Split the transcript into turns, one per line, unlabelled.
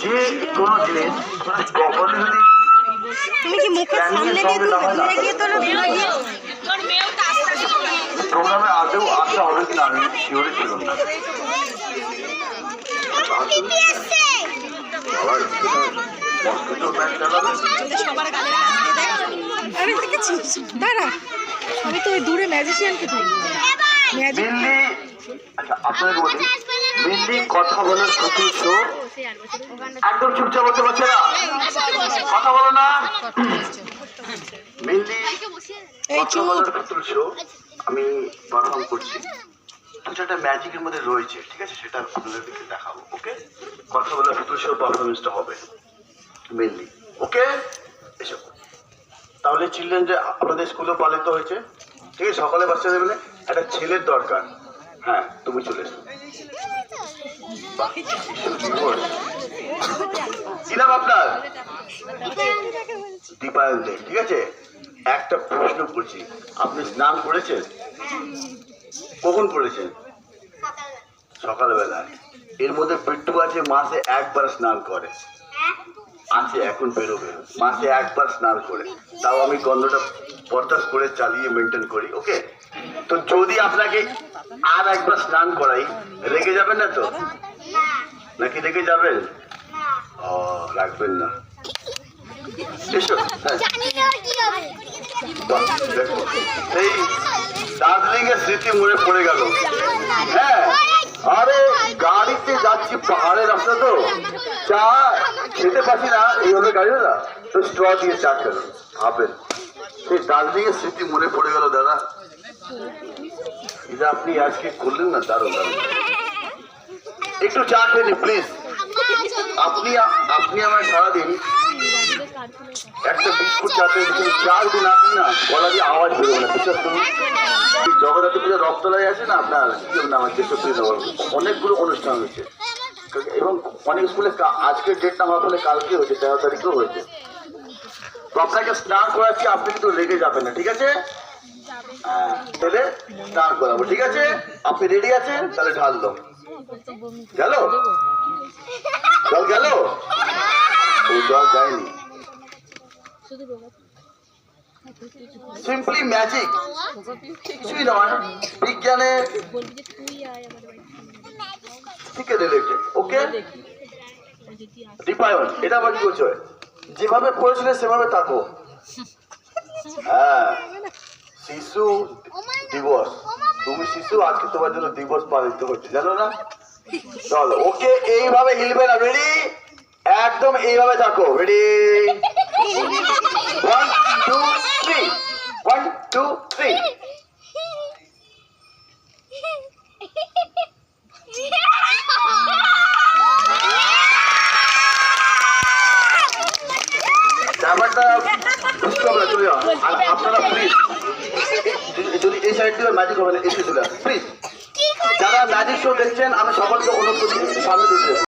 যে কোনো জিনিস কখনো যদি
তুমি কি মুখের সামনে দিয়ে দূরে গিয়ে দূরে
প্রোগ্রামে আদৌ আসা হবে কিনা আমি ছিলাম না
দেখ আরে দেখেছিস দাঁড়া আমি তো ওই দূরে ম্যাজিশিয়ানকে তুলি ম্যাজিক
আচ্ছা আপনাদের বলি কথা বলার প্রতি শো একদম চুপচাপ হতে পারছে না? কথা বলো না। মেনলি আমি পারফর্ম করছি। কিছু একটা ম্যাজিকের মধ্যে রয়েছে ঠিক আছে? সেটা আপনাদেরকে দেখাবো ওকে কথা বলার পুতুল শো পারফরমেন্সটা হবে মেনলি ওকে এসো। তাহলে চিলড্রেন যে আপনাদের স্কুলে পালিত হয়েছে ঠিক আছে? সকালে বাচ্চাদের বলে একটা ছেলের দরকার। হ্যাঁ তুমি চলে এসো। একটা প্রশ্ন করছি। আপনি স্নান করেছেন? কখন করেছেন? সকালবেলায়। এর মধ্যে পেট্টু আছে, মাসে একবার স্নান করে। আছে, এখন বেরোবে। মাসে একবার স্নান করে। তাও আমি গন্ধটা বরদাস্ত করে চালিয়ে মেনটেন করি ওকে তো যদি আপনাকে আর একবার স্নান করাই, রেগে যাবেন না তো? নাকি রেগে যাবেন? ও রাখবেন না। এসো হ্যাঁ। দেখো সেই দার্জিলিং এর স্মৃতি মনে পড়ে গেল। হ্যাঁ আরে গাড়িতে যাচ্ছি পাহাড়ের রাস্তা তো। চা খেতে পারছি না এইভাবে গাড়ি না তো স্ট্র দিয়ে চা খেলো ভাবেন সেই দার্জিলিং এর স্মৃতি মনে পড়ে গেল দাদা। এটা আপনি আজকে করলেন না? দারুণ দারুণ। একটু চা খেয়ে নিন প্লিজ আপনি আপনি আমার সারাদিন একটা বিস্কুট চাতে যদি চার দিন আপনি না গলা দিয়ে আওয়াজ বেরোবে না করুন। এই জগদ্ধাত্রী পুজো রক্তলাই আছে না আপনার? কি নাম নগর অনেকগুলো অনুষ্ঠান হয়েছে। এবং অনেক স্কুলে আজকের ডেট না হওয়ার ফলে কালকে হয়েছে, তেরো তারিখেও হয়েছে। তো আপনাকে স্নান করাচ্ছি, আপনি কিন্তু রেগে যাবেন না, ঠিক আছে? হ্যাঁ তাহলে স্নান করাবো, ঠিক আছে? আপনি রেডি আছেন? তাহলে ঢাললো গেল? জল গেল? জল যায়নি। সিম্পলি ম্যাজিক কিছুই নয়। বিজ্ঞানে থেকে রিলেটেড ওকে দীপায়ন, এটা আবার কি যেভাবে পড়েছিলে, সেভাবে থাকো। হ্যাঁ। শিশু দিবস তুমি শিশু, আজকে তোমার জন্য দিবস পালিত হচ্ছে, জানো না? চলো, ওকে এইভাবে হিলবে না রেডি একদম এইভাবে থাকো ready one two three one two three ব্যাপারটা চলে আপনারা প্লিজ যদি এই সাইড দিয়ে ম্যাজিক হবে না এসে চলে প্লিজ যারা ম্যাজিক শো দেখছেন আমি সকলকে অনুরোধ করছি সামনে দিতে।